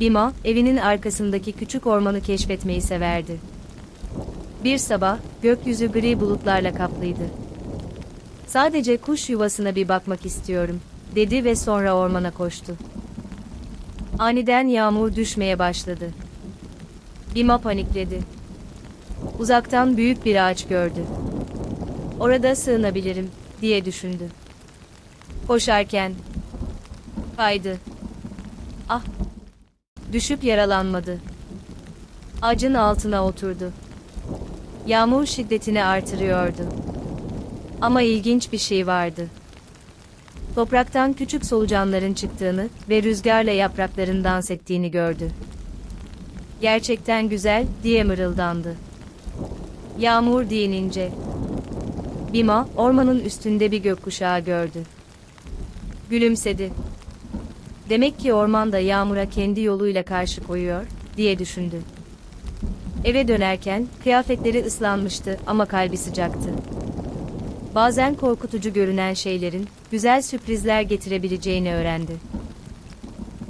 Bima, evinin arkasındaki küçük ormanı keşfetmeyi severdi. Bir sabah, gökyüzü gri bulutlarla kaplıydı. Sadece kuş yuvasına bir bakmak istiyorum, dedi ve sonra ormana koştu. Aniden yağmur düşmeye başladı. Bima panikledi. Uzaktan büyük bir ağaç gördü. Orada sığınabilirim, diye düşündü. Koşarken kaydı. Ah! Düşüp yaralanmadı. Ağacın altına oturdu. Yağmur şiddetini artırıyordu. Ama ilginç bir şey vardı. Topraktan küçük solucanların çıktığını ve rüzgarla yaprakların dans ettiğini gördü. Gerçekten güzel, diye mırıldandı. Yağmur dinince. Bima, ormanın üstünde bir gökkuşağı gördü. Gülümsedi. Demek ki ormanda yağmura kendi yoluyla karşı koyuyor, diye düşündü. Eve dönerken, kıyafetleri ıslanmıştı ama kalbi sıcaktı. Bazen korkutucu görünen şeylerin, güzel sürprizler getirebileceğini öğrendi.